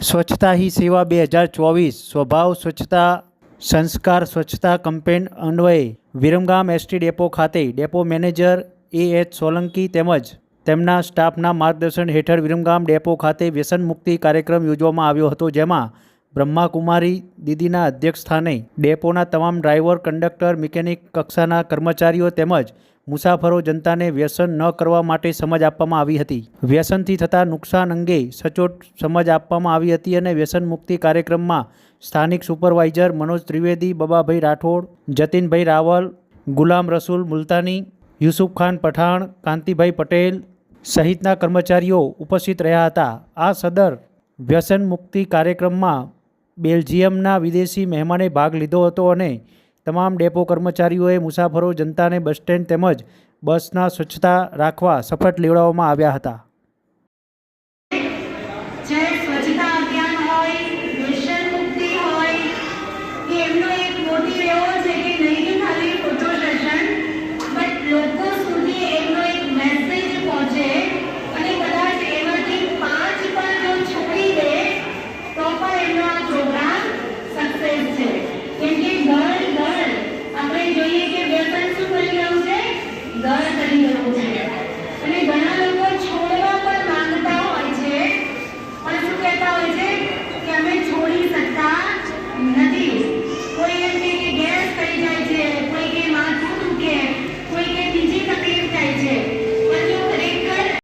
સ્વચ્છતા હી સેવા બે હજાર ચોવીસ, સ્વભાવ સ્વચ્છતા સંસ્કાર સ્વચ્છતા કમ્પેન અન્વયે વિરમગામ એસટી ડેપો ખાતે depot manager A H Solanki તેમજ તેમના સ્ટાફના માર્ગદર્શન હેઠળ વિરમગામ ડેપો ખાતે વ્યસન મુક્તિ કાર્યક્રમ યોજવામાં આવ્યો હતો, જેમાં બ્રહ્માકુમારી દીદીના અધ્યક્ષસ્થાને ડેપોના તમામ ડ્રાઈવર, કંડક્ટર, મિકેનિક કક્ષાના કર્મચારીઓ તેમજ મુસાફરો જનતાને વ્યસન ન કરવા માટે સમજ આપવામાં આવી હતી. વ્યસનથી થતા નુકસાન અંગે સચોટ સમજ આપવામાં આવી હતી અને વ્યસન મુક્તિ કાર્યક્રમમાં સ્થાનિક સુપરવાઇઝર મનોજ ત્રિવેદી, બબાભાઈ રાઠોડ, જતીનભાઈ રાવલ, ગુલામ રસૂલ મુલતાની, યુસુફ ખાન પઠાણ, કાંતિભાઈ પટેલ સહિતના કર્મચારીઓ ઉપસ્થિત રહ્યા હતા. આ સદર વ્યસન મુક્તિ કાર્યક્રમમાં બેલ્જિયમના વિદેશી મહેમાને ભાગ લીધો હતો અને તમામ ડેપો કર્મચારીઓએ મુસાફરો જનતાને બસ સ્ટેન્ડ તેમજ બસના સ્વચ્છતા રાખવા શપથ લેવડાવવામાં આવ્યા હતા.